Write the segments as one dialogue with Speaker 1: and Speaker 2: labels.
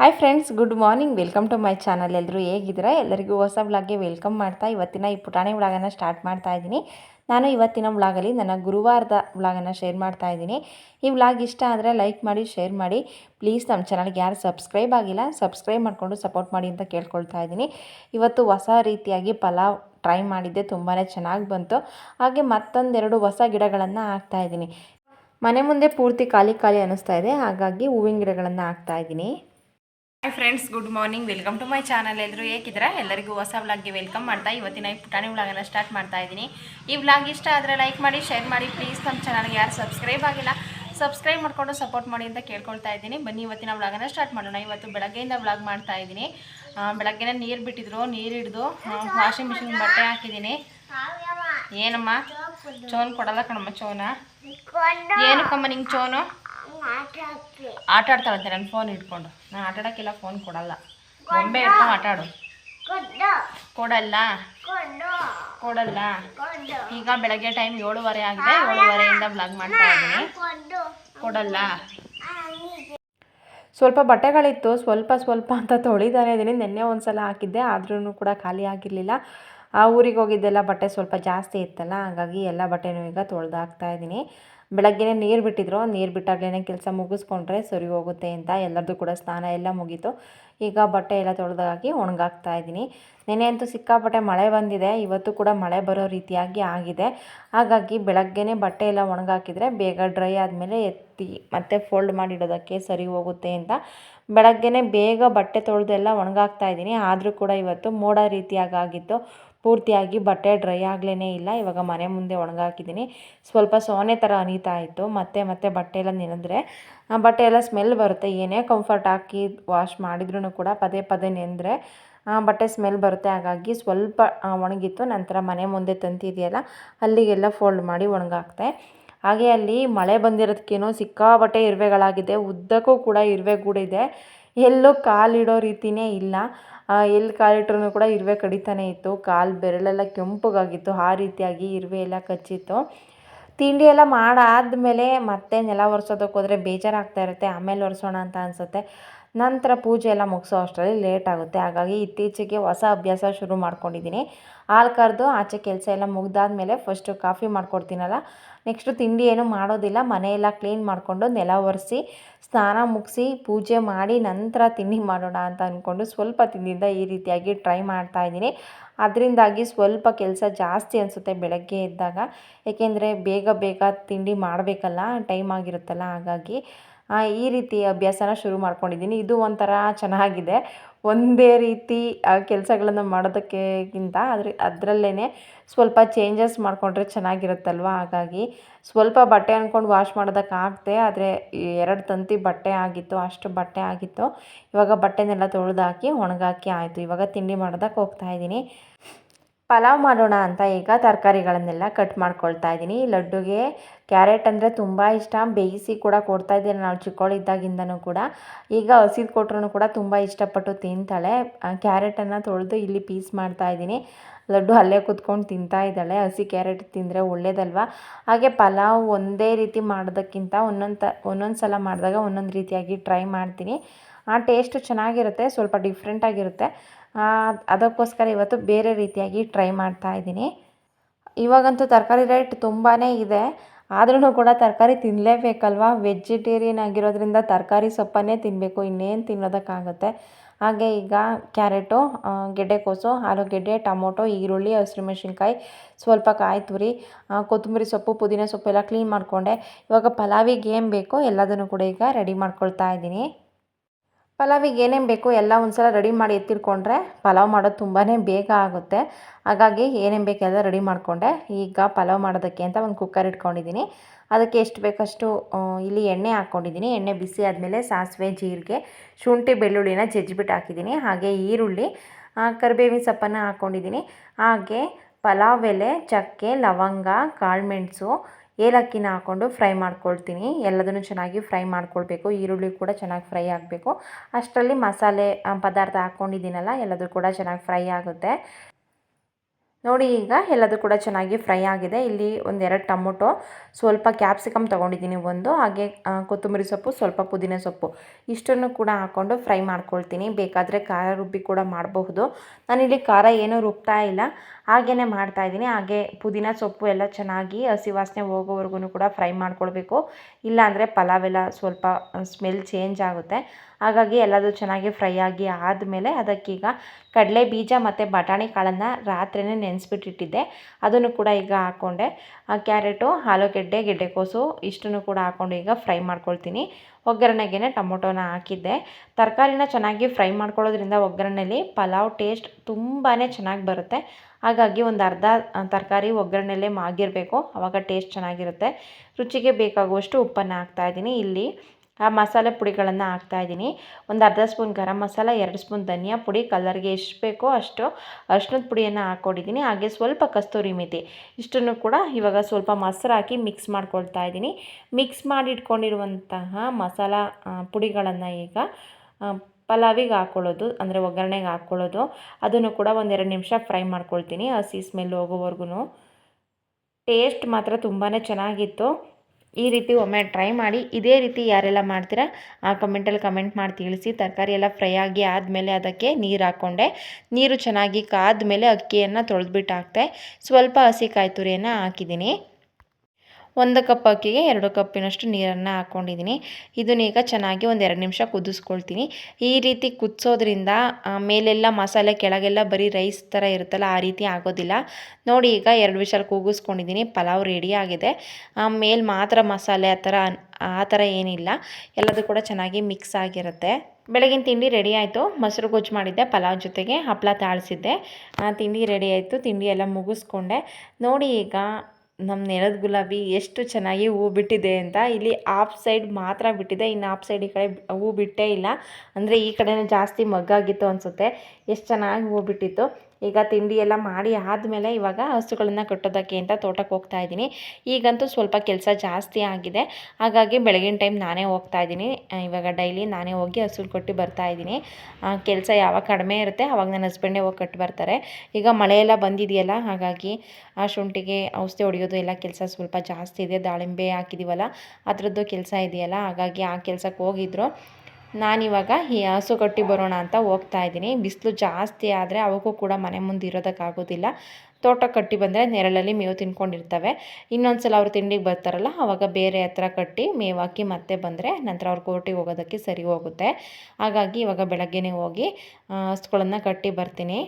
Speaker 1: Hi friends good morning welcome to my channel ಎಲ್ಲರೂ ಹೇಗಿದ್ದೀರಾ? ಎಲ್ಲರಿಗೂ ಹೊಸ ಬ್ಲಾಗ್ಗೆ ವೆಲ್ಕಮ್ ಮಾಡ್ತಾ ಇವತ್ತಿನ ಈ ಪುಟಾಣಿ ಬ್ಲಾಗನ್ನು ಸ್ಟಾರ್ಟ್ ಮಾಡ್ತಾ ಇದ್ದೀನಿ. ನಾನು ಇವತ್ತಿನ ಬ್ಲಾಗಲ್ಲಿ ನನ್ನ ಗುರುವಾರದ ಬ್ಲಾಗನ್ನು ಶೇರ್ ಮಾಡ್ತಾ ಇದ್ದೀನಿ. ಈ ಬ್ಲಾಗ್ ಇಷ್ಟ ಆದರೆ ಲೈಕ್ ಮಾಡಿ ಶೇರ್ ಮಾಡಿ. ಪ್ಲೀಸ್ ನಮ್ಮ ಚಾನಲ್ಗೆ ಯಾರು ಸಬ್ಸ್ಕ್ರೈಬ್ ಆಗಿಲ್ಲ ಸಬ್ಸ್ಕ್ರೈಬ್ ಮಾಡಿಕೊಂಡು ಸಪೋರ್ಟ್ ಮಾಡಿ ಅಂತ ಕೇಳ್ಕೊಳ್ತಾ ಇದ್ದೀನಿ. ಇವತ್ತು ಹೊಸ ರೀತಿಯಾಗಿ ಪಲಾವ್ ಟ್ರೈ ಮಾಡಿದ್ದೆ ತುಂಬಾ ಚೆನ್ನಾಗಿ ಬಂತು. ಹಾಗೆ ಮತ್ತೊಂದೆರಡು ಹೊಸ ಗಿಡಗಳನ್ನು ಹಾಕ್ತಾ ಇದ್ದೀನಿ. ಮನೆ ಮುಂದೆ ಪೂರ್ತಿ ಖಾಲಿ ಖಾಲಿ ಅನ್ನಿಸ್ತಾ ಇದೆ, ಹಾಗಾಗಿ ಹೂವಿನ ಗಿಡಗಳನ್ನು ಹಾಕ್ತಾ ಇದ್ದೀನಿ. Hi friends good morning welcome to my channel ಎಲ್ಲರೂ ಹೇಗಿದ್ದೀರಾ? ಎಲ್ಲರಿಗೂ ಹೊಸ ವ್ಲಾಗ್ಗೆ ವೆಲ್ಕಮ್ ಮಾಡ್ತಾ ಇವತ್ತಿನ ಈ ಪುಟಾಣಿ ವ್ಲಾಗನ್ನು ಸ್ಟಾರ್ಟ್ ಮಾಡ್ತಾ ಇದ್ದೀನಿ. ಈ ವ್ಲಾಗ್ ಇಷ್ಟ ಆದರೆ ಲೈಕ್ ಮಾಡಿ ಶೇರ್ ಮಾಡಿ. ಪ್ಲೀಸ್ ನಮ್ಮ ಚಾನಲ್ಗೆ ಯಾರು ಸಬ್ಸ್ಕ್ರೈಬ್ ಆಗಿಲ್ಲ ಸಬ್ಸ್ಕ್ರೈಬ್ ಮಾಡಿಕೊಂಡು ಸಪೋರ್ಟ್ ಮಾಡಿ ಅಂತ ಕೇಳ್ಕೊಳ್ತಾ ಇದ್ದೀನಿ. ಬನ್ನಿ ಇವತ್ತಿನ ವ್ಲಾಗನ್ನು ಸ್ಟಾರ್ಟ್ ಮಾಡೋಣ. ಇವತ್ತು ಬೆಳಗ್ಗೆಯಿಂದ ವ್ಲಾಗ್ ಮಾಡ್ತಾ ಇದ್ದೀನಿ. ಬೆಳಗ್ಗೆನೇ ನೀರು ಬಿಟ್ಟಿದ್ರು ನೀರು ಹಿಡಿದು ವಾಷಿಂಗ್ ಮಿಷಿನ್ ಬಟ್ಟೆ ಹಾಕಿದ್ದೀನಿ. ಏನಮ್ಮ? ಚೋನ್ ಕೊಡಲ್ಲ ಕಣಮ್ಮ ಚೋನ? ಏನಕ್ಕಮ್ಮ ನಿಂಗೆ ಚೋನು? ಆಟ ಆಡ್ತಾಳಂತೆ ನನ್ನ ಫೋನ್ ಇಟ್ಕೊಂಡು. ನಾನು ಆಟ ಆಡೋಕ್ಕೆಲ್ಲ ಫೋನ್ ಕೊಡಲ್ಲ ಗೊಂಬೆ ಇಟ್ಕೊಂಡು ಆಟ ಆಡು ಕೊಡಲ್ಲ. ಕೊಡಲ್ಲ. ಈಗ ಬೆಳಗ್ಗೆ ಟೈಮ್ ಏಳುವರೆ ಆಗಿದೆ. ಏಳುವರೆಯಿಂದ ಬ್ಲಾಗ್ ಮಾಡ್ತಾ ಇದ್ದೀನಿ. ಕೊಡಲ್ಲ. ಸ್ವಲ್ಪ ಬಟ್ಟೆಗಳಿತ್ತು. ಸ್ವಲ್ಪ ಸ್ವಲ್ಪ ಅಂತ ತೊಳಿತಾನೆ ಇದ್ದೀನಿ. ನಿನ್ನೆ ಒಂದು ಸಲ ಹಾಕಿದ್ದೆ. ಆದ್ರೂ ಕೂಡ ಖಾಲಿ ಆಗಿರಲಿಲ್ಲ. ಆ ಊರಿಗೆ ಹೋಗಿದ್ದೆಲ್ಲ ಬಟ್ಟೆ ಸ್ವಲ್ಪ ಜಾಸ್ತಿ ಇತ್ತಲ್ಲ. ಹಾಗಾಗಿ ಎಲ್ಲ ಬಟ್ಟೆನೂ ಈಗ ತೊಳೆದು ಹಾಕ್ತಾ ಇದ್ದೀನಿ. ಬೆಳಗ್ಗೆನೇ ನೀರು ಬಿಟ್ಟಿದ್ರು. ನೀರು ಬಿಟ್ಟಾಗಲೇ ಕೆಲಸ ಮುಗಿಸ್ಕೊಂಡ್ರೆ ಸರಿ ಹೋಗುತ್ತೆ ಅಂತ ಎಲ್ಲರದ್ದು ಕೂಡ ಸ್ನಾನ ಎಲ್ಲ ಮುಗೀತು. ಈಗ ಬಟ್ಟೆ ಎಲ್ಲ ತೊಳೆದಾಗಿ ಒಣಗಾಕ್ತಾ ಇದ್ದೀನಿ. ನೆನೆ ಅಂತೂ ಸಿಕ್ಕಾಪಟ್ಟೆ ಮಳೆ ಬಂದಿದೆ. ಇವತ್ತು ಕೂಡ ಮಳೆ ಬರೋ ರೀತಿಯಾಗಿ ಆಗಿದೆ. ಹಾಗಾಗಿ ಬೆಳಗ್ಗೆನೇ ಬಟ್ಟೆ ಎಲ್ಲ ಒಣಗಾಕಿದರೆ ಬೇಗ ಡ್ರೈ ಆದಮೇಲೆ ಎತ್ತಿ ಮತ್ತೆ ಫೋಲ್ಡ್ ಮಾಡಿಡೋದಕ್ಕೆ ಸರಿ ಹೋಗುತ್ತೆ ಅಂತ ಬೆಳಗ್ಗೆನೇ ಬೇಗ ಬಟ್ಟೆ ತೊಳೆದೆಲ್ಲ ಒಣಗಾಕ್ತಾ ಇದ್ದೀನಿ. ಆದರೂ ಕೂಡ ಇವತ್ತು ಮೋಡ ರೀತಿಯಾಗಿ ಆಗಿತ್ತು. ಪೂರ್ತಿಯಾಗಿ ಬಟ್ಟೆ ಡ್ರೈ ಆಗ್ಲೇ ಇಲ್ಲ. ಇವಾಗ ಮನೆ ಮುಂದೆ ಒಣಗಾಕಿದ್ದೀನಿ. ಸ್ವಲ್ಪ ಸೋನೆ ಥರ ಅನಿತಾ. ಇತ್ತು ಮತ್ತೆ ಮತ್ತೆ ಬಟ್ಟೆ ಎಲ್ಲ ನೆನೆದ್ರೆ ಬಟ್ಟೆ ಎಲ್ಲ ಸ್ಮೆಲ್ ಬರುತ್ತೆ. ಏನೇ ಕಂಫರ್ಟ್ ಹಾಕಿ ವಾಶ್ ಮಾಡಿದ್ರೂ ಕೂಡ ಪದೇ ಪದೇ ನೆನೆದ್ರೆ ಬಟ್ಟೆ ಸ್ಮೆಲ್ ಬರುತ್ತೆ. ಹಾಗಾಗಿ ಸ್ವಲ್ಪ ಒಣಗಿತ್ತು. ನಂತರ ಮನೆ ಮುಂದೆ ತಂತಿದೆಯಲ್ಲ, ಅಲ್ಲಿಗೆಲ್ಲ ಫೋಲ್ಡ್ ಮಾಡಿ ಒಣಗಾಕ್ತೆ. ಹಾಗೆ ಅಲ್ಲಿ ಮಳೆ ಬಂದಿರೋದಕ್ಕೇನೋ ಸಿಕ್ಕಾಬಟ್ಟೆ ಇರುವೆಗಳಾಗಿದೆ. ಉದ್ದಕ್ಕೂ ಕೂಡ ಇರುವೆ ಗೂಡಿದೆ ಎಲ್ಲೂ ಕಾಲಿಡೋ ರೀತಿಯೇ ಇಲ್ಲ. ಎಲ್ಲಿ ಕಾಲಿಟ್ರೂ ಕೂಡ ಇರುವೆ ಕಡಿತಾನೆ ಇತ್ತು. ಕಾಲು ಬೆರಳೆಲ್ಲ ಕೆಂಪಗಾಗಿತ್ತು. ಆ ರೀತಿಯಾಗಿ ಇರುವೆ ಎಲ್ಲ ಕಚ್ಚಿತ್ತು. ತಿಂಡಿ ಎಲ್ಲ ಮಾಡಾದ್ಮೇಲೆ ಮತ್ತೆ ನೆಲ ಒರೆಸೋದಕ್ಕೆ ಬೇಜಾರಾಗ್ತಾ ಇರುತ್ತೆ ಆಮೇಲೆ ಒರೆಸೋಣ ಅಂತ ಅನಿಸುತ್ತೆ. ನಂತರ ಪೂಜೆ ಎಲ್ಲ ಮುಗಿಸೋ ಅಷ್ಟರಲ್ಲಿ ಲೇಟ್ ಆಗುತ್ತೆ. ಹಾಗಾಗಿ ಇತ್ತೀಚೆಗೆ ಹೊಸ ಅಭ್ಯಾಸ ಶುರು ಮಾಡ್ಕೊಂಡಿದ್ದೀನಿ. ಹಾಲು ಕರೆದು ಆಚೆ ಕೆಲಸ ಎಲ್ಲ ಮುಗ್ದಾದ್ಮೇಲೆ ಫಸ್ಟು ಕಾಫಿ ಮಾಡ್ಕೊಡ್ತೀನಲ್ಲ ನೆಕ್ಸ್ಟು ತಿಂಡಿ ಏನು ಮಾಡೋದಿಲ್ಲ. ಮನೆಯೆಲ್ಲ ಕ್ಲೀನ್ ಮಾಡಿಕೊಂಡು ನೆಲ ಒರೆಸಿ, ಸ್ನಾನ ಮುಗಿಸಿ, ಪೂಜೆ ಮಾಡಿ ನಂತರ ತಿಂಡಿ ಮಾಡೋಣ ಅಂತ ಅಂದ್ಕೊಂಡು ಸ್ವಲ್ಪ ತಿಂದಿಂದ ಈ ರೀತಿಯಾಗಿ ಟ್ರೈ ಮಾಡ್ತಾ ಇದ್ದೀನಿ. ಅದರಿಂದಾಗಿ ಸ್ವಲ್ಪ ಕೆಲಸ ಜಾಸ್ತಿ ಅನಿಸುತ್ತೆ ಬೆಳಗ್ಗೆ ಎದ್ದಾಗ. ಏಕೆಂದರೆ ಬೇಗ ಬೇಗ ತಿಂಡಿ ಮಾಡಬೇಕಲ್ಲ ಟೈಮ್ ಆಗಿರುತ್ತಲ್ಲ, ಹಾಗಾಗಿ ಈ ರೀತಿ ಅಭ್ಯಾಸನ ಶುರು ಮಾಡ್ಕೊಂಡಿದ್ದೀನಿ. ಇದು ಒಂಥರ ಚೆನ್ನಾಗಿದೆ. ಒಂದೇ ರೀತಿ ಕೆಲಸಗಳನ್ನು ಮಾಡೋದಕ್ಕೆಗಿಂತ ಅದ್ರ ಅದರಲ್ಲೇ ಸ್ವಲ್ಪ ಚೇಂಜಸ್ ಮಾಡಿಕೊಂಡ್ರೆ ಚೆನ್ನಾಗಿರುತ್ತಲ್ವ? ಹಾಗಾಗಿ ಸ್ವಲ್ಪ ಬಟ್ಟೆ ಅಂದ್ಕೊಂಡು ವಾಶ್ ಮಾಡೋದಕ್ಕಾಗದೆ, ಆದರೆ ಎರಡು ತಂತಿ ಬಟ್ಟೆ ಆಗಿತ್ತು, ಅಷ್ಟು ಬಟ್ಟೆ ಆಗಿತ್ತು. ಇವಾಗ ಬಟ್ಟೆನೆಲ್ಲ ತೊಳೆದಾಕಿ, ಒಣಗಾಕಿ ಆಯಿತು. ಇವಾಗ ತಿಂಡಿ ಮಾಡೋದಕ್ಕೆ ಹೋಗ್ತಾ ಇದ್ದೀನಿ. ಪಲಾವ್ ಮಾಡೋಣ ಅಂತ ಈಗ ತರಕಾರಿಗಳನ್ನೆಲ್ಲ ಕಟ್ ಮಾಡ್ಕೊಳ್ತಾ ಇದ್ದೀನಿ. ಲಡ್ಡುಗೆ ಕ್ಯಾರೆಟ್ ಅಂದರೆ ತುಂಬ ಇಷ್ಟ. ಬೇಯಿಸಿ ಕೂಡ ಕೊಡ್ತಾ ಇದ್ದೀನಿ ನಾವು ಚಿಕ್ಕವಳಿದ್ದಾಗಿಂದನೂ ಕೂಡ. ಈಗ ಹಸಿದು ಕೊಟ್ರೂ ಕೂಡ ತುಂಬ ಇಷ್ಟಪಟ್ಟು ತಿಂತಾಳೆ. ಕ್ಯಾರೆಟನ್ನು ತೊಳೆದು ಇಲ್ಲಿ ಪೀಸ್ ಮಾಡ್ತಾ ಇದ್ದೀನಿ. ಲಡ್ಡು ಅಲ್ಲೇ ಕೂತ್ಕೊಂಡು ತಿಂತಾ ಇದ್ದಾಳೆ. ಹಸಿ ಕ್ಯಾರೆಟ್ ತಿಂದರೆ ಒಳ್ಳೇದಲ್ವಾ? ಹಾಗೆ ಪಲಾವ್ ಒಂದೇ ರೀತಿ ಮಾಡೋದಕ್ಕಿಂತ ಒಂದೊಂದು ತ ಒಂದೊಂದು ಸಲ ಮಾಡಿದಾಗ ಒಂದೊಂದು ರೀತಿಯಾಗಿ ಟ್ರೈ ಮಾಡ್ತೀನಿ. ಆ ಟೇಸ್ಟು ಚೆನ್ನಾಗಿರುತ್ತೆ, ಸ್ವಲ್ಪ ಡಿಫ್ರೆಂಟಾಗಿರುತ್ತೆ ಅದಕ್ಕೋಸ್ಕರ ಇವತ್ತು ಬೇರೆ ರೀತಿಯಾಗಿ ಟ್ರೈ ಮಾಡ್ತಾ ಇದ್ದೀನಿ. ಇವಾಗಂತೂ ತರಕಾರಿ ರೇಟ್ ತುಂಬಾ ಇದೆ. ಆದ್ರೂ ಕೂಡ ತರಕಾರಿ ತಿನ್ನಲೇಬೇಕಲ್ವಾ ವೆಜಿಟೇರಿಯನ್ ಆಗಿರೋದ್ರಿಂದ ತರಕಾರಿ ಸೊಪ್ಪನ್ನೇ ತಿನ್ನಬೇಕು ಇನ್ನೇನು ತಿನ್ನೋದಕ್ಕಾಗುತ್ತೆ. ಹಾಗೆ ಈಗ ಕ್ಯಾರೆಟು ಗೆಡ್ಡೆ ಗೆಡ್ಡೆಕೋಸು ಆಲೂಗೆಡ್ಡೆ ಟೊಮೊಟೊ, ಈರುಳ್ಳಿ ಹಸಿರುಮೆಣ್ಸಿನ್ಕಾಯಿ ಸ್ವಲ್ಪ ಕಾಯಿ ತುರಿ ಕೊತ್ತಂಬರಿ ಸೊಪ್ಪು, ಪುದೀನ ಸೊಪ್ಪು ಎಲ್ಲ ಕ್ಲೀನ್ ಮಾಡಿಕೊಂಡೆ. ಇವಾಗ ಪಲಾವಿಗೆ ಏನು ಬೇಕೋ ಎಲ್ಲದನ್ನು ಕೂಡ ಈಗ ರೆಡಿ ಮಾಡ್ಕೊಳ್ತಾ ಇದ್ದೀನಿ. ಪಲಾವಿಗೆ ಏನೇನು ಬೇಕು ಎಲ್ಲ ಒಂದ್ಸಲ ರೆಡಿ ಮಾಡಿ ಎತ್ತಿಟ್ಕೊಂಡ್ರೆ ಪಲಾವ್ ಮಾಡೋದು ತುಂಬಾ ಬೇಗ ಆಗುತ್ತೆ. ಹಾಗಾಗಿ ಏನೇನು ಬೇಕು ಎಲ್ಲ ರೆಡಿ ಮಾಡಿಕೊಂಡೆ. ಈಗ ಪಲಾವ್ ಮಾಡೋದಕ್ಕೆ ಅಂತ ಒಂದು ಕುಕ್ಕರ್ ಇಟ್ಕೊಂಡಿದ್ದೀನಿ ಅದಕ್ಕೆ ಎಷ್ಟು ಬೇಕಷ್ಟು ಇಲ್ಲಿ ಎಣ್ಣೆ ಹಾಕ್ಕೊಂಡಿದ್ದೀನಿ ಎಣ್ಣೆ ಬಿಸಿ ಆದಮೇಲೆ ಸಾಸಿವೆ, ಜೀರಿಗೆ, ಶುಂಠಿ, ಬೆಳ್ಳುಳ್ಳಿನ ಜಜ್ಜಿಬಿಟ್ಟು ಹಾಕಿದ್ದೀನಿ ಹಾಗೆ ಈರುಳ್ಳಿ ಕರಿಬೇವಿನ ಸೊಪ್ಪನ್ನು ಹಾಕ್ಕೊಂಡಿದ್ದೀನಿ ಹಾಗೆ ಪಲಾವ್ ಎಲೆ, ಚಕ್ಕೆ, ಲವಂಗ ಕಾಳುಮೆಣಸು ಏಲಕ್ಕಿನ ಹಾಕ್ಕೊಂಡು ಫ್ರೈ ಮಾಡ್ಕೊಳ್ತೀನಿ. ಎಲ್ಲದನ್ನು ಚೆನ್ನಾಗಿ ಫ್ರೈ ಮಾಡ್ಕೊಳ್ಬೇಕು. ಈರುಳ್ಳಿ ಕೂಡ ಚೆನ್ನಾಗಿ ಫ್ರೈ ಆಗಬೇಕು. ಅಷ್ಟರಲ್ಲಿ ಮಸಾಲೆ ಪದಾರ್ಥ ಹಾಕ್ಕೊಂಡಿದ್ದೀನಲ್ಲ ಎಲ್ಲದೂ ಕೂಡ ಚೆನ್ನಾಗಿ ಫ್ರೈ ಆಗುತ್ತೆ. ನೋಡಿ ಈಗ ಎಲ್ಲದೂ ಕೂಡ ಚೆನ್ನಾಗಿ ಫ್ರೈ ಆಗಿದೆ. ಇಲ್ಲಿ ಒಂದೆರಡು ಟೊಮೊಟೊ, ಸ್ವಲ್ಪ ಕ್ಯಾಪ್ಸಿಕಮ್ ತೊಗೊಂಡಿದ್ದೀನಿ ಒಂದು, ಹಾಗೆ ಕೊತ್ತಂಬರಿ ಸೊಪ್ಪು, ಸ್ವಲ್ಪ ಪುದೀನ ಸೊಪ್ಪು. ಇಷ್ಟನ್ನು ಕೂಡ ಹಾಕ್ಕೊಂಡು ಫ್ರೈ ಮಾಡ್ಕೊಳ್ತೀನಿ. ಬೇಕಾದರೆ ಖಾರ ರುಬ್ಬಿ ಕೂಡ ಮಾಡಬಹುದು. ನಾನಿಲ್ಲಿ ಖಾರ ಏನೂ ರುಬ್ತಾ ಇಲ್ಲ. ಹಾಗೇ ಮಾಡ್ತಾ ಇದ್ದೀನಿ. ಹಾಗೆ ಪುದೀನ ಸೊಪ್ಪು ಎಲ್ಲ ಚೆನ್ನಾಗಿ ಹಸಿ ವಾಸನೆ ಹೋಗೋವರೆಗೂ ಕೂಡ ಫ್ರೈ ಮಾಡ್ಕೊಳ್ಬೇಕು. ಇಲ್ಲಾಂದರೆ ಪಲಾವ್ ಎಲ್ಲ ಸ್ವಲ್ಪ ಸ್ಮೆಲ್ ಚೇಂಜ್ ಆಗುತ್ತೆ. ಹಾಗಾಗಿ ಎಲ್ಲದು ಚೆನ್ನಾಗಿ ಫ್ರೈ ಆಗಿ ಆದಮೇಲೆ ಅದಕ್ಕೀಗ ಕಡಲೆ ಬೀಜ ಮತ್ತು ಬಟಾಣಿ ಕಾಳನ್ನು ರಾತ್ರಿನೇ ನೆನೆಸ್ಬಿಟ್ಟಿಟ್ಟಿದ್ದೆ. ಅದನ್ನು ಕೂಡ ಈಗ ಹಾಕ್ಕೊಂಡೆ ಕ್ಯಾರೆಟು ಆಲೂಗೆಡ್ಡೆ ಗೆಡ್ಡೆಕೋಸು ಇಷ್ಟನ್ನು ಕೂಡ ಹಾಕ್ಕೊಂಡು ಈಗ ಫ್ರೈ ಮಾಡ್ಕೊಳ್ತೀನಿ. ಒಗ್ಗರಣೆಗೆ ಟೊಮೊಟೊನ ಹಾಕಿದ್ದೆ. ತರಕಾರಿನ ಚೆನ್ನಾಗಿ ಫ್ರೈ ಮಾಡ್ಕೊಳ್ಳೋದ್ರಿಂದ ಒಗ್ಗರಣೆಲಿ ಪಲಾವ್ ಟೇಸ್ಟ್ ತುಂಬಾ ಚೆನ್ನಾಗಿ ಬರುತ್ತೆ. ಹಾಗಾಗಿ ಒಂದು ಅರ್ಧ ತರಕಾರಿ ಒಗ್ಗರಣೆಲ್ಲೇ ಮಾಗಿರಬೇಕು. ಆವಾಗ ಟೇಸ್ಟ್ ಚೆನ್ನಾಗಿರುತ್ತೆ. ರುಚಿಗೆ ಬೇಕಾಗುವಷ್ಟು ಉಪ್ಪನ್ನು ಹಾಕ್ತಾಯಿದ್ದೀನಿ ಇಲ್ಲಿ ಆ ಮಸಾಲೆ ಪುಡಿಗಳನ್ನು ಹಾಕ್ತಾಯಿದ್ದೀನಿ ಒಂದು ಅರ್ಧ ಸ್ಪೂನ್ ಗರಂ ಮಸಾಲ, ಎರಡು ಸ್ಪೂನ್ ಧನಿಯಾ ಪುಡಿ, ಕಲರ್ಗೆ ಎಷ್ಟು ಬೇಕೋ ಅಷ್ಟು ಅರ್ಶಿನದ ಪುಡಿಯನ್ನು ಹಾಕ್ಕೊಂಡಿದ್ದೀನಿ ಹಾಗೆ ಸ್ವಲ್ಪ ಕಸ್ತೂರಿ ಮೆಥಿ ಇಷ್ಟನ್ನು ಕೂಡ ಇವಾಗ ಸ್ವಲ್ಪ ಮೊಸರು ಹಾಕಿ ಮಿಕ್ಸ್ ಮಾಡ್ಕೊಳ್ತಾ ಇದ್ದೀನಿ. ಮಿಕ್ಸ್ ಮಾಡಿಟ್ಕೊಂಡಿರುವಂತಹ ಮಸಾಲ ಪುಡಿಗಳನ್ನು ಈಗ ಪಲಾವಿಗೆ ಹಾಕ್ಕೊಳ್ಳೋದು ಅಂದರೆ ಒಗ್ಗರಣೆಗೆ ಹಾಕ್ಕೊಳ್ಳೋದು ಅದನ್ನು ಕೂಡ ಒಂದೆರಡು ನಿಮಿಷ ಫ್ರೈ ಮಾಡ್ಕೊಳ್ತೀನಿ. ಹಸಿ ಸ್ಮೆಲ್ ಹೋಗೋವರೆಗೂ ಟೇಸ್ಟ್ ಮಾತ್ರ ತುಂಬಾ ಚೆನ್ನಾಗಿತ್ತು. ಈ ರೀತಿ ಒಮ್ಮೆ ಟ್ರೈ ಮಾಡಿ, ಇದೇ ರೀತಿ ಯಾರೆಲ್ಲ ಮಾಡ್ತೀರಾ, ಆ ಕಮೆಂಟಲ್ಲಿ ಕಮೆಂಟ್ ಮಾಡಿ ತಿಳಿಸಿ, ತರಕಾರಿ ಎಲ್ಲ ಫ್ರೈ ಆಗಿ ಆದಮೇಲೆ ಅದಕ್ಕೆ ನೀರು ಹಾಕ್ಕೊಂಡೆ ನೀರು ಚೆನ್ನಾಗಿ ಕಾದ್ಮೇಲೆ ಅಕ್ಕಿಯನ್ನು ತೊಳೆದ್ಬಿಟ್ಟು ಹಾಕ್ತೆ ಸ್ವಲ್ಪ ಹಸಿ ಕಾಯಿ ತುರಿಯನ್ನು ಹಾಕಿದ್ದೀನಿ. ಒಂದು ಕಪ್ ಅಕ್ಕಿಗೆ ಎರಡು ಕಪ್ಪಿನಷ್ಟು ನೀರನ್ನು ಹಾಕ್ಕೊಂಡಿದ್ದೀನಿ. ಇದನ್ನೀಗ ಚೆನ್ನಾಗಿ ಒಂದು ಎರಡು ನಿಮಿಷ ಕುದಿಸ್ಕೊಳ್ತೀನಿ. ಈ ರೀತಿ ಕುದಿಸೋದ್ರಿಂದ ಮೇಲೆಲ್ಲ ಮಸಾಲೆ, ಕೆಳಗೆಲ್ಲ ಬರೀ ರೈಸ್ ಥರ ಇರುತ್ತಲ್ಲ, ಆ ರೀತಿ ಆಗೋದಿಲ್ಲ. ನೋಡಿ, ಈಗ ಎರಡು ವಿಷಲ್ ಕೂಗಿಸ್ಕೊಂಡಿದ್ದೀನಿ. ಪಲಾವ್ ರೆಡಿ ಆಗಿದೆ. ಮೇಲೆ ಮಾತ್ರ ಮಸಾಲೆ ಆ ಥರ ಆ ಥರ ಏನಿಲ್ಲ. ಎಲ್ಲದೂ ಕೂಡ ಚೆನ್ನಾಗಿ ಮಿಕ್ಸ್ ಆಗಿರುತ್ತೆ. ಬೆಳಗಿನ ತಿಂಡಿ ರೆಡಿ ಆಯಿತು. ಮೊಸರು ಗೊಜ್ಜು ಮಾಡಿದ್ದೆ, ಪಲಾವ್ ಜೊತೆಗೆ ಹಪ್ಪಳ ತಾಳಿಸಿದ್ದೆ. ತಿಂಡಿ ರೆಡಿ ಆಯಿತು. ತಿಂಡಿ ಎಲ್ಲ ಮುಗಿಸ್ಕೊಂಡೆ. ನೋಡಿ, ಈಗ ನಮ್ಮ ನೆಲದ ಗುಲಾಬಿ ಎಷ್ಟು ಚೆನ್ನಾಗಿ ಹೂ ಬಿಟ್ಟಿದೆ ಅಂತ ಇಲ್ಲಿ ಆಫ್ ಸೈಡ್ ಮಾತ್ರ ಬಿಟ್ಟಿದೆ, ಇನ್ನು ಆಫ್ ಸೈಡ್ ಈ ಕಡೆ ಹೂ ಬಿಟ್ಟೇ ಇಲ್ಲ. ಅಂದರೆ ಈ ಕಡೆನೇ ಜಾಸ್ತಿ ಮಗ್ಗಾಗಿತ್ತು ಅನಿಸುತ್ತೆ. ಎಷ್ಟು ಚೆನ್ನಾಗಿ ಹೂ ಬಿಟ್ಟಿತ್ತು. ಈಗ ತಿಂಡಿ ಎಲ್ಲ ಮಾಡಿ ಆದಮೇಲೆ ಇವಾಗ ಹಸುಗಳನ್ನು ಕಟ್ಟೋದಕ್ಕೆ ಅಂತ ತೋಟಕ್ಕೆ ಹೋಗ್ತಾ ಇದ್ದೀನಿ. ಈಗಂತೂ ಸ್ವಲ್ಪ ಕೆಲಸ ಜಾಸ್ತಿ ಆಗಿದೆ. ಹಾಗಾಗಿ ಬೆಳಗಿನ ಟೈಮ್ ನಾನೇ ಹೋಗ್ತಾ ಇದ್ದೀನಿ. ಇವಾಗ ಡೈಲಿ ನಾನೇ ಹೋಗಿ ಹಸುಗಳು ಕೊಟ್ಟು ಬರ್ತಾ ಇದ್ದೀನಿ. ಕೆಲಸ ಯಾವಾಗ ಕಡಿಮೆ ಇರುತ್ತೆ ಅವಾಗ ನನ್ನ ಹಸ್ಬೆಂಡೇ ಹೋಗಿ ಕಟ್ಟು ಬರ್ತಾರೆ. ಈಗ ಮಳೆಯೆಲ್ಲ ಬಂದಿದೆಯಲ್ಲ, ಹಾಗಾಗಿ ಆ ಶುಂಠಿಗೆ ಔಷಧಿ ಹೊಡೆಯೋದು ಎಲ್ಲ ಕೆಲಸ ಸ್ವಲ್ಪ ಜಾಸ್ತಿ ಇದೆ. ದಾಳಿಂಬೆ ಹಾಕಿದ್ದೀವಲ್ಲ ಅದರದ್ದು ಕೆಲಸ ಇದೆಯಲ್ಲ, ಹಾಗಾಗಿ ಆ ಕೆಲಸಕ್ಕೆ ಹೋಗಿದ್ರು. ನಾನಿವಾಗ ಈ ಹಸು ಕಟ್ಟಿ ಬರೋಣ ಅಂತ ಹೋಗ್ತಾ ಇದ್ದೀನಿ. ಬಿಸಿಲು ಜಾಸ್ತಿ ಆದರೆ ಅವಕ್ಕೂ ಕೂಡ ಮನೆ ಮುಂದೆ ಇರೋದಕ್ಕಾಗೋದಿಲ್ಲ. ತೋಟ ಕಟ್ಟಿ ಬಂದರೆ ನೆರಳಲ್ಲಿ ಮೇವು ತಿನ್ಕೊಂಡಿರ್ತವೆ. ಇನ್ನೊಂದು ಸಲ ಅವ್ರು ತಿಂಡಿಗೆ ಬರ್ತಾರಲ್ಲ ಆವಾಗ ಬೇರೆ ಹತ್ರ ಕಟ್ಟಿ ಮೇವು ಹಾಕಿ ಮತ್ತೆ ಬಂದರೆ ನಂತರ ಅವ್ರ ಕೋಟಿಗೆ ಹೋಗೋದಕ್ಕೆ ಸರಿ ಹೋಗುತ್ತೆ. ಹಾಗಾಗಿ ಇವಾಗ ಬೆಳಗ್ಗೆನೇ ಹೋಗಿ ಹಸುಗಳನ್ನ ಕಟ್ಟಿ ಬರ್ತೀನಿ.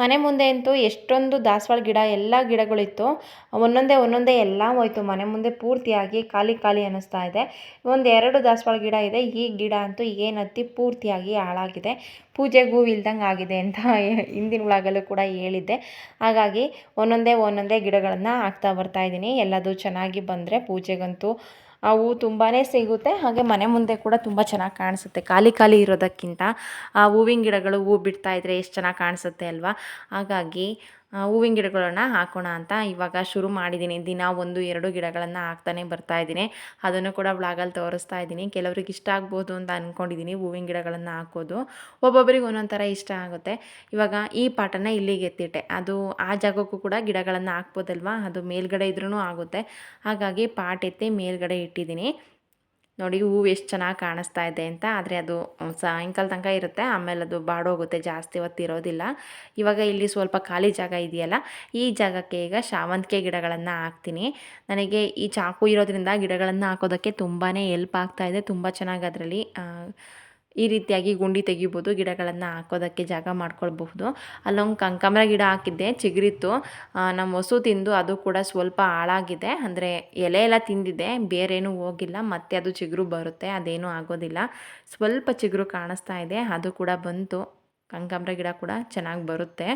Speaker 1: ಮನೆ ಮುಂದೆ ಅಂತೂ ಎಷ್ಟೊಂದು ದಾಸವಾಳ ಗಿಡ, ಎಲ್ಲ ಗಿಡಗಳಿತ್ತು. ಒಂದೊಂದೇ ಒಂದೊಂದೇ ಎಲ್ಲ ಹೋಯ್ತು. ಮನೆ ಮುಂದೆ ಪೂರ್ತಿಯಾಗಿ ಖಾಲಿ ಖಾಲಿ ಅನ್ನಿಸ್ತಾ ಇದೆ. ಒಂದು ಎರಡು ದಾಸವಾಳ ಗಿಡ ಇದೆ. ಈ ಗಿಡ ಅಂತೂ ಏನತ್ತಿ ಪೂರ್ತಿಯಾಗಿ ಹಾಳಾಗಿದೆ. ಪೂಜೆಗೂ ಇಲ್ದಂಗೆ ಆಗಿದೆ ಅಂತ ಹಿಂದಿನ ಒಳಗಲ್ಲೂ ಕೂಡ ಹೇಳಿದ್ದೆ. ಹಾಗಾಗಿ ಒಂದೊಂದೇ ಒಂದೊಂದೇ ಗಿಡಗಳನ್ನು ಹಾಕ್ತಾ ಬರ್ತಾ ಇದ್ದೀನಿ ಎಲ್ಲದು ಚೆನ್ನಾಗಿ ಬಂದರೆ ಪೂಜೆಗಂತೂ ಆ ಹೂ ತುಂಬಾ ಸಿಗುತ್ತೆ. ಹಾಗೆ ಮನೆ ಮುಂದೆ ಕೂಡ ತುಂಬ ಚೆನ್ನಾಗಿ ಕಾಣಿಸುತ್ತೆ. ಖಾಲಿ ಖಾಲಿ ಇರೋದಕ್ಕಿಂತ ಆ ಹೂವಿನ ಗಿಡಗಳು ಹೂ ಬಿಡ್ತಾ ಇದ್ರೆ ಎಷ್ಟು ಚೆನ್ನಾಗಿ ಕಾಣಿಸುತ್ತೆ ಅಲ್ವಾ? ಹಾಗಾಗಿ ಹೂವಿನ ಗಿಡಗಳನ್ನು ಹಾಕೋಣ ಅಂತ ಇವಾಗ ಶುರು ಮಾಡಿದ್ದೀನಿ. ದಿನ ಒಂದು, ಎರಡು ಗಿಡಗಳನ್ನು ಹಾಕ್ತಾನೆ ಬರ್ತಾ ಇದ್ದೀನಿ. ಅದನ್ನು ಕೂಡ ಬ್ಲಾಗಲ್ಲಿ ತೋರಿಸ್ತಾ ಇದ್ದೀನಿ. ಕೆಲವ್ರಿಗೆ ಇಷ್ಟ ಆಗ್ಬೋದು ಅಂತ ಅಂದ್ಕೊಂಡಿದ್ದೀನಿ ಹೂವಿನ ಗಿಡಗಳನ್ನು ಹಾಕೋದು. ಒಬ್ಬೊಬ್ಬರಿಗೆ ಒಂದೊಂದು ಇಷ್ಟ ಆಗುತ್ತೆ. ಇವಾಗ ಈ ಪಾಟನ್ನು ಇಲ್ಲಿಗೆ ಎತ್ತಿಟ್ಟೆ. ಅದು ಆ ಜಾಗಕ್ಕೂ ಕೂಡ ಗಿಡಗಳನ್ನು ಹಾಕ್ಬೋದಲ್ವಾ? ಅದು ಮೇಲ್ಗಡೆ ಇದ್ರೂ ಆಗುತ್ತೆ. ಹಾಗಾಗಿ ಪಾಟ್ ಎತ್ತಿ ಮೇಲ್ಗಡೆ ಇಟ್ಟಿದ್ದೀನಿ. ನೋಡಿ ಹೂವು ಎಷ್ಟು ಚೆನ್ನಾಗಿ ಕಾಣಿಸ್ತಾ ಇದೆ ಅಂತ. ಆದರೆ ಅದು ಸಾಯಂಕಾಲ ತನಕ ಇರುತ್ತೆ. ಆಮೇಲೆ ಅದು ಬಾಡೋಗುತ್ತೆ ಜಾಸ್ತಿ ಹೊತ್ತು ಇರೋದಿಲ್ಲ. ಇವಾಗ ಇಲ್ಲಿ ಸ್ವಲ್ಪ ಖಾಲಿ ಜಾಗ ಇದೆಯಲ್ಲ, ಈ ಜಾಗಕ್ಕೆ ಈಗ ಶಾವಂತಿಗೆ ಗಿಡಗಳನ್ನು ಹಾಕ್ತೀನಿ. ನನಗೆ ಈ ಚಾಕು ಇರೋದ್ರಿಂದ ಗಿಡಗಳನ್ನು ಹಾಕೋದಕ್ಕೆ ತುಂಬಾ ಎಲ್ಪ್ ಆಗ್ತಾ ಇದೆ. ತುಂಬ ಚೆನ್ನಾಗಿ ಅದರಲ್ಲಿ ಈ ರೀತಿಯಾಗಿ ಗುಂಡಿ ತೆಗಿಬೋದು, ಗಿಡಗಳನ್ನು ಹಾಕೋದಕ್ಕೆ ಜಾಗ ಮಾಡ್ಕೊಳ್ಬಹುದು. ಅಲ್ಲೊಂದು ಕಂಕಮರ ಗಿಡ ಹಾಕಿದ್ದೆ, ಚಿಗುರಿತ್ತು. ನಮ್ಮ ಹೊಸು ತಿಂದು ಅದು ಕೂಡ ಸ್ವಲ್ಪ ಹಾಳಾಗಿದೆ. ಅಂದರೆ ಎಲೆ ಎಲ್ಲ ತಿಂದಿದೆ ಬೇರೇನೂ ಹೋಗಿಲ್ಲ. ಮತ್ತೆ ಅದು ಚಿಗುರು ಬರುತ್ತೆ, ಅದೇನೂ ಆಗೋದಿಲ್ಲ. ಸ್ವಲ್ಪ ಚಿಗುರು ಕಾಣಿಸ್ತಾ ಇದೆ, ಅದು ಕೂಡ ಬಂತು. ಕಂಕಮರ ಗಿಡ ಕೂಡ ಚೆನ್ನಾಗಿ ಬರುತ್ತೆ.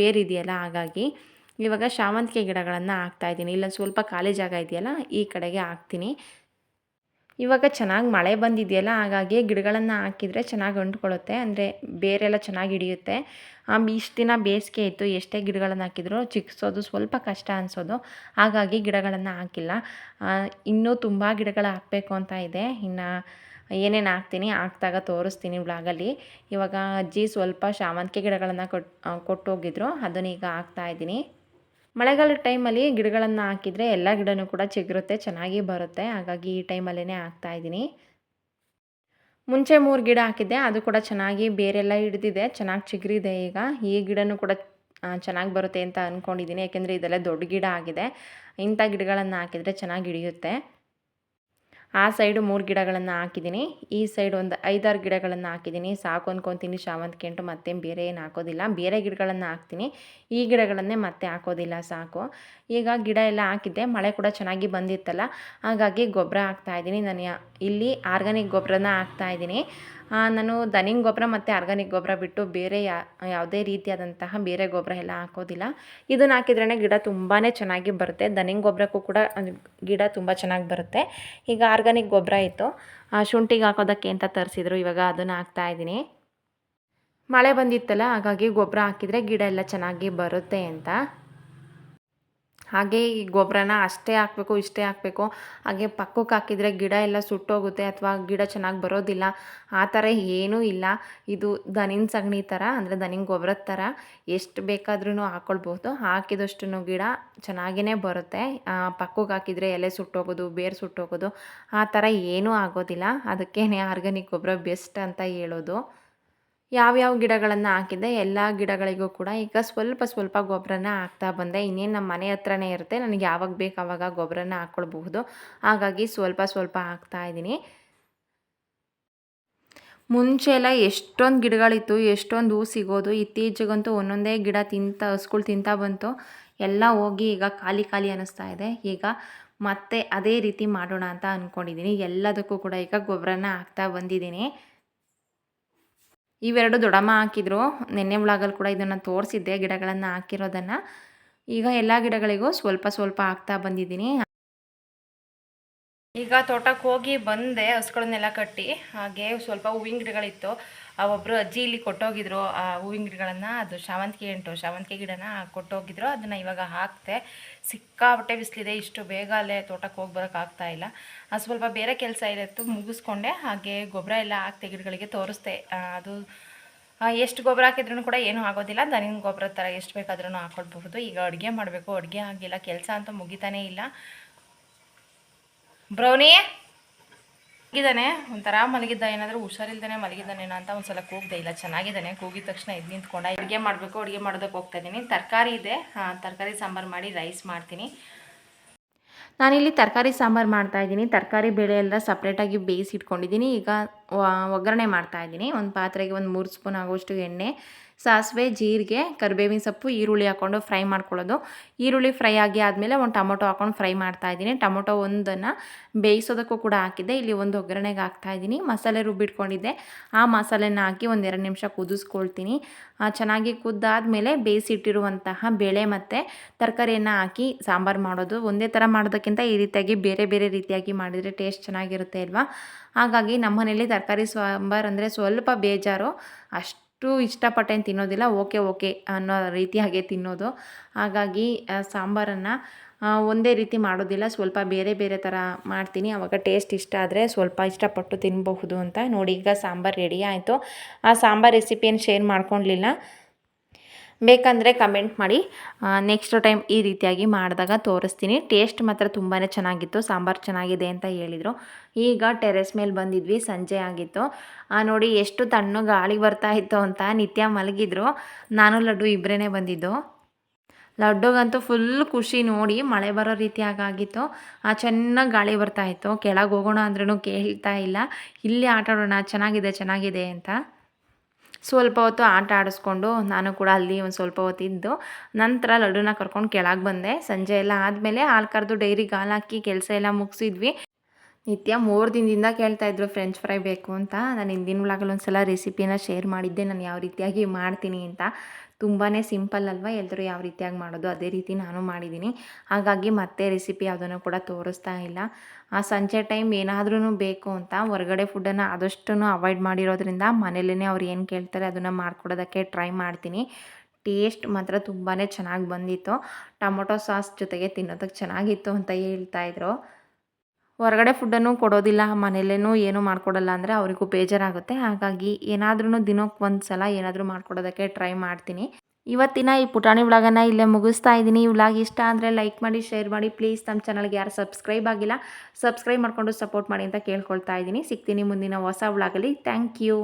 Speaker 1: ಬೇರಿದೆಯಲ್ಲ ಹಾಗಾಗಿ. ಇವಾಗ ಶಾವಂತಿಗೆ ಗಿಡಗಳನ್ನು ಹಾಕ್ತಾಯಿದ್ದೀನಿ ಇಲ್ಲ ಸ್ವಲ್ಪ ಖಾಲಿ ಜಾಗ ಇದೆಯಲ್ಲ, ಈ ಕಡೆಗೆ ಹಾಕ್ತೀನಿ. ಇವಾಗ ಚೆನ್ನಾಗಿ ಮಳೆ ಬಂದಿದೆಯಲ್ಲ, ಹಾಗಾಗಿ ಗಿಡಗಳನ್ನು ಹಾಕಿದರೆ ಚೆನ್ನಾಗಿ ಅಂಟ್ಕೊಳ್ಳುತ್ತೆ, ಅಂದರೆ ಬೇರೆಲ್ಲ ಚೆನ್ನಾಗಿ ಹಿಡಿಯುತ್ತೆ. ಇಷ್ಟು ದಿನ ಬೇಸಿಗೆ ಇತ್ತು, ಎಷ್ಟೇ ಗಿಡಗಳನ್ನು ಹಾಕಿದ್ರು ಚಿಕ್ಸೋದು ಸ್ವಲ್ಪ ಕಷ್ಟ ಅನಿಸೋದು, ಹಾಗಾಗಿ ಗಿಡಗಳನ್ನು ಹಾಕಿಲ್ಲ. ಇನ್ನೂ ತುಂಬ ಗಿಡಗಳು ಹಾಕಬೇಕು ಅಂತ ಇದೆ. ಇನ್ನು ಏನೇನು ಹಾಕ್ತೀನಿ ಹಾಕ್ದಾಗ ತೋರಿಸ್ತೀನಿ ಬ್ಲಾಗಲ್ಲಿ. ಇವಾಗ ಅಜ್ಜಿ ಸ್ವಲ್ಪ ಶಾವಂತಿಗೆ ಗಿಡಗಳನ್ನು ಕೊಟ್ಟು ಕೊಟ್ಟೋಗಿದ್ರು ಅದನ್ನ ಈಗ ಹಾಕ್ತಾಯಿದ್ದೀನಿ ಮಳೆಗಾಲದ ಟೈಮಲ್ಲಿ ಗಿಡಗಳನ್ನು ಹಾಕಿದರೆ ಎಲ್ಲ ಗಿಡನೂ ಕೂಡ ಚಿಗುರುತ್ತೆ, ಚೆನ್ನಾಗಿ ಬರುತ್ತೆ. ಹಾಗಾಗಿ ಈ ಟೈಮಲ್ಲೇ ಹಾಕ್ತಾಯಿದ್ದೀನಿ ಮುಂಚೆ ಮೂರು ಗಿಡ ಹಾಕಿದ್ದೆ, ಅದು ಕೂಡ ಚೆನ್ನಾಗಿ ಬೇರೆಲ್ಲ ಹಿಡಿದಿದೆ, ಚೆನ್ನಾಗಿ ಚಿಗುರಿದೆ ಈಗ. ಈ ಗಿಡನೂ ಕೂಡ ಚೆನ್ನಾಗಿ ಬರುತ್ತೆ ಅಂತ ಅಂದ್ಕೊಂಡಿದ್ದೀನಿ ಯಾಕೆಂದರೆ ಇದೆಲ್ಲ ದೊಡ್ಡ ಗಿಡ ಆಗಿದೆ. ಇಂಥ ಗಿಡಗಳನ್ನು ಹಾಕಿದರೆ ಚೆನ್ನಾಗಿ ಹಿಡಿಯುತ್ತೆ. ಆ ಸೈಡು ಮೂರು ಗಿಡಗಳನ್ನು ಹಾಕಿದ್ದೀನಿ ಈ ಸೈಡ್ ಒಂದು ಐದಾರು ಗಿಡಗಳನ್ನು ಹಾಕಿದ್ದೀನಿ ಸಾಕು ಅಂದ್ಕೊತೀನಿ ಶಾವಂತಿಗೆ ಅಂಟು ಮತ್ತೆ ಬೇರೆ ಏನು ಹಾಕೋದಿಲ್ಲ. ಬೇರೆ ಗಿಡಗಳನ್ನು ಹಾಕ್ತೀನಿ. ಈ ಗಿಡಗಳನ್ನೇ ಮತ್ತೆ ಹಾಕೋದಿಲ್ಲ, ಸಾಕು. ಈಗ ಗಿಡ ಎಲ್ಲ ಹಾಕಿದ್ದೆ. ಮಳೆ ಕೂಡ ಚೆನ್ನಾಗಿ ಬಂದಿತ್ತಲ್ಲ. ಹಾಗಾಗಿ ಗೊಬ್ಬರ ಹಾಕ್ತಾಯಿದ್ದೀನಿ ನಾನು ಇಲ್ಲಿ ಆರ್ಗಾನಿಕ್ ಗೊಬ್ಬರನ ಹಾಕ್ತಾಯಿದ್ದೀನಿ ನಾನು ದನಿಂಗ್ ಗೊಬ್ಬರ ಮತ್ತು ಆರ್ಗಾನಿಕ್ ಗೊಬ್ಬರ ಬಿಟ್ಟು ಬೇರೆ ಯಾವುದೇ ರೀತಿಯಾದಂತಹ ಬೇರೆ ಗೊಬ್ಬರ ಎಲ್ಲ ಹಾಕೋದಿಲ್ಲ. ಇದನ್ನು ಹಾಕಿದ್ರೇ ಗಿಡ ತುಂಬಾ ಚೆನ್ನಾಗಿ ಬರುತ್ತೆ. ದನಿಂಗ್ ಗೊಬ್ಬರಕ್ಕೂ ಕೂಡ ಗಿಡ ತುಂಬ ಚೆನ್ನಾಗಿ ಬರುತ್ತೆ. ಈಗ ಆರ್ಗಾನಿಕ್ ಗೊಬ್ಬರ ಇತ್ತು. ಶುಂಠಿಗೆ ಹಾಕೋದಕ್ಕೆ ಅಂತ ತರಿಸಿದ್ರು? ಇವಾಗ ಅದನ್ನು ಹಾಕ್ತಾ ಇದ್ದೀನಿ. ಮಳೆ ಬಂದಿತ್ತಲ್ಲ, ಹಾಗಾಗಿ ಗೊಬ್ಬರ ಹಾಕಿದರೆ ಗಿಡ ಎಲ್ಲ ಚೆನ್ನಾಗಿ ಬರುತ್ತೆ ಅಂತ. ಹಾಗೆ ಈ ಗೊಬ್ಬರನ ಅಷ್ಟೇ ಹಾಕಬೇಕು, ಇಷ್ಟೇ ಹಾಕಬೇಕು. ಹಾಗೆ ಪಕ್ಕಕ್ಕೆ ಹಾಕಿದರೆ ಗಿಡ ಎಲ್ಲ ಸುಟ್ಟೋಗುತ್ತೆ ಅಥವಾ ಗಿಡ ಚೆನ್ನಾಗಿ ಬರೋದಿಲ್ಲ. ಆ ಥರ ಏನೂ ಇಲ್ಲ. ಇದು ದನಿನ ಸಗಣಿ ಥರ, ಅಂದರೆ ದನಿನ ಗೊಬ್ಬರದ ಥರ ಎಷ್ಟು ಬೇಕಾದ್ರೂ ಹಾಕ್ಕೊಳ್ಬೋದು ಹಾಕಿದಷ್ಟು ಗಿಡ ಚೆನ್ನಾಗೇ ಬರುತ್ತೆ. ಪಕ್ಕಕ್ಕೆ ಹಾಕಿದರೆ ಎಲೆ ಸುಟ್ಟೋಗೋದು, ಬೇರು ಸುಟ್ಟೋಗೋದು, ಆ ಥರ ಏನೂ ಆಗೋದಿಲ್ಲ. ಅದಕ್ಕೇ ಆರ್ಗ್ಯಾನಿಕ್ ಗೊಬ್ಬರ ಬೆಸ್ಟ್ ಅಂತ ಹೇಳೋದು. ಯಾವ್ಯಾವ ಗಿಡಗಳನ್ನು ಹಾಕಿದ್ದೆ, ಎಲ್ಲ ಗಿಡಗಳಿಗೂ ಕೂಡ ಈಗ ಸ್ವಲ್ಪ ಸ್ವಲ್ಪ ಗೊಬ್ಬರನ ಹಾಕ್ತಾ ಬಂದೆ. ಇನ್ನೇನು ನಮ್ಮ ಮನೆ ಹತ್ರನೇ ಇರುತ್ತೆ, ನನಗೆ ಯಾವಾಗ ಬೇಕು ಆವಾಗ ಗೊಬ್ಬರನ ಹಾಕ್ಕೊಳ್ಬಹುದು ಹಾಗಾಗಿ ಸ್ವಲ್ಪ ಸ್ವಲ್ಪ ಹಾಕ್ತಾ ಇದ್ದೀನಿ ಮುಂಚೆ ಎಲ್ಲ ಎಷ್ಟೊಂದು ಗಿಡಗಳಿತ್ತು, ಎಷ್ಟೊಂದು ಹೂ ಸಿಗೋದು, ಇತ್ತೀಚೆಗಂತೂ ಒಂದೊಂದೇ ಗಿಡ ತಿಂತ ಹಸ್ಗಳು ತಿಂತಾ ಬಂತು. ಎಲ್ಲ ಹೋಗಿ ಈಗ ಖಾಲಿ ಖಾಲಿ ಅನ್ನಿಸ್ತಾ ಇದೆ. ಈಗ ಮತ್ತೆ ಅದೇ ರೀತಿ ಮಾಡೋಣ ಅಂತ ಅಂದ್ಕೊಂಡಿದ್ದೀನಿ ಎಲ್ಲದಕ್ಕೂ ಕೂಡ ಈಗ ಗೊಬ್ಬರನ ಹಾಕ್ತಾ ಬಂದಿದ್ದೀನಿ ಇವೆರಡು ದೊಡಮ್ಮ ಹಾಕಿದ್ರು. ನೆನ್ನೆ ಒಳಗಲ್ಲಿ ಕೂಡ ಇದನ್ನು ತೋರಿಸಿದ್ದೆ, ಗಿಡಗಳನ್ನು ಹಾಕಿರೋದನ್ನು. ಈಗ ಎಲ್ಲ ಗಿಡಗಳಿಗೂ ಸ್ವಲ್ಪ ಸ್ವಲ್ಪ ಹಾಕ್ತಾ ಬಂದಿದ್ದೀನಿ. ಈಗ ತೋಟಕ್ಕೆ ಹೋಗಿ ಬಂದೆ, ಹಸುಗಳನ್ನೆಲ್ಲ ಕಟ್ಟಿ. ಹಾಗೆ ಸ್ವಲ್ಪ ಹೂವಿನ ಗಿಡಗಳಿತ್ತು. ಆ ಒಬ್ಬರು ಅಜ್ಜಿ ಇಲ್ಲಿ ಕೊಟ್ಟೋಗಿದ್ರು ಆ ಹೂವಿನ ಗಿಡಗಳನ್ನು. ಅದು ಶಾವಂತಿಗೆ ಉಂಟು. ಶಾವಂತಿಗೆ ಗಿಡನ ಕೊಟ್ಟೋಗಿದ್ರು. ಅದನ್ನು ಇವಾಗ ಹಾಕ್ತೆ. ಸಿಕ್ಕಾಬಟ್ಟೆ ಬಿಸಿಲಿದೆ. ಇಷ್ಟು ಬೇಗ ಅಲ್ಲೇ ತೋಟಕ್ಕೆ ಹೋಗಿ ಬರೋಕ್ಕಾಗ್ತಾ ಇಲ್ಲ. ಸ್ವಲ್ಪ ಬೇರೆ ಕೆಲಸ ಇರತ್ತು. ಮುಗಿಸ್ಕೊಂಡೆ. ಹಾಗೆ ಗೊಬ್ಬರ ಎಲ್ಲ ಹಾಕ್ತೆ, ಗಿಡಗಳಿಗೆ ತೋರಿಸ್ದೆ ಅದು ಎಷ್ಟು ಗೊಬ್ಬರ ಹಾಕಿದ್ರೂ ಕೂಡ ಏನೂ ಆಗೋದಿಲ್ಲ. ದನಿನ ಗೊಬ್ಬರ ಥರ ಎಷ್ಟು ಬೇಕಾದ್ರೂ ಹಾಕೊಳ್ಬಹುದು. ಈಗ ಅಡುಗೆ ಮಾಡಬೇಕು. ಅಡುಗೆ ಆಗಿಲ್ಲ. ಕೆಲಸ ಅಂತ ಮುಗಿತಾನೇ ಇಲ್ಲ. ಬ್ರೌನಿ? ಮಲಗಿದ್ದಾನೆ? ಒಂಥರ ಮಲಗಿದ್ದ, ಏನಾದರೂ ಹುಷಾರಿಲ್ದೇ ಮಲಗಿದ್ದಾನೇನೋ ಅಂತ ಒಂದು ಸಲ ಕೂಗ್ದೆ. ಇಲ್ಲ, ಚೆನ್ನಾಗಿದ್ದಾನೆ. ಕೂಗಿದ ತಕ್ಷಣ ಇದು ನಿಂತ್ಕೊಂಡ, ಅಡುಗೆ ಮಾಡಬೇಕು, ಅಡುಗೆ ಮಾಡೋದಕ್ಕೆ ಹೋಗ್ತಾ ಇದ್ದೀನಿ. ತರಕಾರಿ ಇದೆ. ತರಕಾರಿ ಸಾಂಬಾರು ಮಾಡಿ ರೈಸ್ ಮಾಡ್ತೀನಿ. ನಾನಿಲ್ಲಿ ತರಕಾರಿ ಸಾಂಬಾರು ಮಾಡ್ತಾಯಿದ್ದೀನಿ ತರಕಾರಿ ಬೇಳೆ ಎಲ್ಲ ಸಪ್ರೇಟಾಗಿ ಬೇಯಿಸಿ ಇಟ್ಕೊಂಡಿದ್ದೀನಿ ಈಗ ಒಗ್ಗರಣೆ ಮಾಡ್ತಾಯಿದ್ದೀನಿ ಒಂದು ಪಾತ್ರೆಗೆ ಒಂದು ಮೂರು ಸ್ಪೂನ್ ಆಗುವಷ್ಟು ಎಣ್ಣೆ, ಸಾಸಿವೆ, ಜೀರಿಗೆ, ಕರಿಬೇವಿನ ಸೊಪ್ಪು, ಈರುಳ್ಳಿ ಹಾಕ್ಕೊಂಡು ಫ್ರೈ ಮಾಡ್ಕೊಳ್ಳೋದು. ಈರುಳ್ಳಿ ಫ್ರೈ ಆಗಿ ಆದಮೇಲೆ ಒಂದು ಟೊಮೊಟೊ ಹಾಕ್ಕೊಂಡು ಫ್ರೈ ಮಾಡ್ತಾ ಇದ್ದೀನಿ. ಟೊಮೊಟೊ ಒಂದನ್ನು ಬೇಯಿಸೋದಕ್ಕೂ ಕೂಡ ಹಾಕಿದ್ದೆ. ಇಲ್ಲಿ ಒಂದು ಒಗ್ಗರಣೆಗೆ ಹಾಕ್ತಾ ಇದ್ದೀನಿ. ಮಸಾಲೆ ರುಬ್ಬಿಟ್ಕೊಂಡಿದ್ದೆ. ಆ ಮಸಾಲೆನ ಹಾಕಿ ಒಂದು ಎರಡು ನಿಮಿಷ ಕುದಿಸ್ಕೊಳ್ತೀನಿ. ಚೆನ್ನಾಗಿ ಕುದ್ದಾದಮೇಲೆ ಬೇಯಿಸಿಟ್ಟಿರುವಂತಹ ಬೇಳೆ ಮತ್ತು ತರಕಾರಿಯನ್ನು ಹಾಕಿ ಸಾಂಬಾರು ಮಾಡೋದು. ಒಂದೇ ಥರ ಮಾಡೋದಕ್ಕಿಂತ ಈ ರೀತಿಯಾಗಿ ಬೇರೆ ಬೇರೆ ರೀತಿಯಾಗಿ ಮಾಡಿದರೆ ಟೇಸ್ಟ್ ಚೆನ್ನಾಗಿರುತ್ತೆ ಅಲ್ವಾ? ಹಾಗಾಗಿ ನಮ್ಮ ಮನೇಲಿ ತರಕಾರಿ ಸಾಂಬಾರು ಅಂದರೆ ಸ್ವಲ್ಪ ಬೇಜಾರು. ಅಷ್ಟು ಅಷ್ಟು ಇಷ್ಟಪಟ್ಟೇನು ತಿನ್ನೋದಿಲ್ಲ, ಓಕೆ ಓಕೆ ಅನ್ನೋ ರೀತಿಯಾಗೆ ತಿನ್ನೋದು. ಹಾಗಾಗಿ ಸಾಂಬಾರನ್ನು ಒಂದೇ ರೀತಿ ಮಾಡೋದಿಲ್ಲ, ಸ್ವಲ್ಪ ಬೇರೆ ಬೇರೆ ಥರ ಮಾಡ್ತೀನಿ. ಆವಾಗ ಟೇಸ್ಟ್ ಇಷ್ಟ ಆದರೆ ಸ್ವಲ್ಪ ಇಷ್ಟಪಟ್ಟು ತಿನ್ನಬಹುದು ಅಂತ ನೋಡಿ, ಈಗ ಸಾಂಬಾರು ರೆಡಿ ಆಯಿತು. ಆ ಸಾಂಬಾರು ರೆಸಿಪಿಯನ್ನು ಶೇರ್ ಮಾಡ್ಕೊಳ್ಲಿಲ್ಲ ಬೇಕಂದರೆ ಕಮೆಂಟ್ ಮಾಡಿ. ನೆಕ್ಸ್ಟ್ ಟೈಮ್ ಈ ರೀತಿಯಾಗಿ ಮಾಡಿದಾಗ ತೋರಿಸ್ತೀನಿ. ಟೇಸ್ಟ್ ಮಾತ್ರ ತುಂಬಾ ಚೆನ್ನಾಗಿತ್ತು. ಸಾಂಬಾರು ಚೆನ್ನಾಗಿದೆ ಅಂತ ಹೇಳಿದರು. ಈಗ ಟೆರೆಸ್ ಮೇಲೆ ಬಂದಿದ್ವಿ. ಸಂಜೆ ಆಗಿತ್ತು. ನೋಡಿ ಎಷ್ಟು ತಣ್ಣಗೆ ಗಾಳಿ ಬರ್ತಾ ಇತ್ತು ಅಂತ ನಿತ್ಯ ಮಲಗಿದ್ರು. ನಾನು ಲಡ್ಡು ಇಬ್ಬರೇ ಬಂದಿದ್ದು. ಲಡ್ಡುಗಂತೂ ಫುಲ್ ಖುಷಿ ನೋಡಿ ಮಳೆ ಬರೋ ರೀತಿಯಾಗಿತ್ತು ಚೆನ್ನಾಗಿ ಗಾಳಿ ಬರ್ತಾ ಇತ್ತು. ಕೆಳಗೆ ಹೋಗೋಣ ಅಂದ್ರೂ ಕೇಳ್ತಾ ಇಲ್ಲ. ಇಲ್ಲಿ ಆಟ ಆಡೋಣ ಚೆನ್ನಾಗಿದೆ ಚೆನ್ನಾಗಿದೆ ಅಂತ. ಸ್ವಲ್ಪ ಹೊತ್ತು ಆಟ ಆಡಿಸ್ಕೊಂಡು ನಾನು ಕೂಡ ಅಲ್ಲಿ ಒಂದು ಸ್ವಲ್ಪ ಹೊತ್ತು ಇದ್ದು ನಂತರ ಲಡ್ಡುನ ಕರ್ಕೊಂಡು ಕೆಳಗೆ ಬಂದೆ. ಸಂಜೆ ಎಲ್ಲ ಆದಮೇಲೆ ಹಾಲು ಕರೆದು ಡೈರಿಗೆ ಹಾಲು ಹಾಕಿ ಕೆಲಸ ಎಲ್ಲ ಮುಗಿಸಿದ್ವಿ. ನಿತ್ಯ ಮೂರು ದಿನದಿಂದ ಕೇಳ್ತಾಯಿದ್ರು ಫ್ರೆಂಚ್ ಫ್ರೈ ಬೇಕು ಅಂತ. ನಾನು ಹಿಂದಿನ ವ್ಲಾಗಲ್ಲಿ ಒಂದು ಸಲ ರೆಸಿಪಿನ ಶೇರ್ ಮಾಡಿದ್ದೆ. ನಾನು ಯಾವ ರೀತಿಯಾಗಿ ಮಾಡ್ತೀನಿ ಅಂತ. ತುಂಬಾ ಸಿಂಪಲ್ ಅಲ್ವಾ? ಎಲ್ಲರೂ ಯಾವ ರೀತಿಯಾಗಿ ಮಾಡೋದು? ಅದೇ ರೀತಿ ನಾನು ಮಾಡಿದ್ದೀನಿ ಹಾಗಾಗಿ ಮತ್ತೆ ರೆಸಿಪಿ ಯಾವುದನ್ನು ಕೂಡ ತೋರಿಸ್ತಾ ಇಲ್ಲ. ಆ ಸಂಜೆ ಟೈಮ್ ಏನಾದ್ರೂ ಬೇಕು ಅಂತ ಹೊರಗಡೆ ಫುಡ್ಡನ್ನು ಆದಷ್ಟು ಅವಾಯ್ಡ್ ಮಾಡಿರೋದ್ರಿಂದ ಮನೇಲೇ ಅವ್ರು ಏನು ಕೇಳ್ತಾರೆ ಅದನ್ನು ಮಾಡ್ಕೊಡೋದಕ್ಕೆ ಟ್ರೈ ಮಾಡ್ತೀನಿ. ಟೇಸ್ಟ್ ಮಾತ್ರ ತುಂಬಾ ಚೆನ್ನಾಗಿ ಬಂದಿತ್ತು. ಟೊಮೊಟೊ ಸಾಸ್ ಜೊತೆಗೆ ತಿನ್ನೋದಕ್ಕೆ ಚೆನ್ನಾಗಿತ್ತು ಅಂತ ಹೇಳ್ತಾಯಿದ್ರು ಹೊರಗಡೆ ಫುಡ್ಡನ್ನು ಕೊಡೋದಿಲ್ಲ ಮನೆಯಲ್ಲೇನೂ ಏನೂ ಮಾಡಿಕೊಡಲ್ಲ ಅಂದರೆ ಅವರಿಗೂ ಬೇಜಾರಾಗುತ್ತೆ. ಹಾಗಾಗಿ ಏನಾದ್ರೂ ದಿನಕ್ಕೆ ಒಂದು ಸಲ ಏನಾದರೂ ಮಾಡ್ಕೊಡೋದಕ್ಕೆ ಟ್ರೈ ಮಾಡ್ತೀನಿ. ಇವತ್ತಿನ ಈ ಪುಟಾಣಿ ವ್ಲಾಗನ್ನು ಇಲ್ಲೇ ಮುಗಿಸ್ತಾ ಇದ್ದೀನಿ. ಈ ವ್ಲಾಗ್ ಇಷ್ಟ ಅಂದರೆ ಲೈಕ್ ಮಾಡಿ ಶೇರ್ ಮಾಡಿ. ಪ್ಲೀಸ್ ನಮ್ಮ ಚಾನಲ್ಗೆ ಯಾರು ಸಬ್ಸ್ಕ್ರೈಬ್ ಆಗಿಲ್ಲ ಸಬ್ಸ್ಕ್ರೈಬ್ ಮಾಡಿಕೊಂಡು ಸಪೋರ್ಟ್ ಮಾಡಿ ಅಂತ ಕೇಳ್ಕೊಳ್ತಾ ಇದ್ದೀನಿ. ಸಿಗ್ತೀನಿ ಮುಂದಿನ ಹೊಸ ವ್ಲಾಗಲ್ಲಿ. Thank you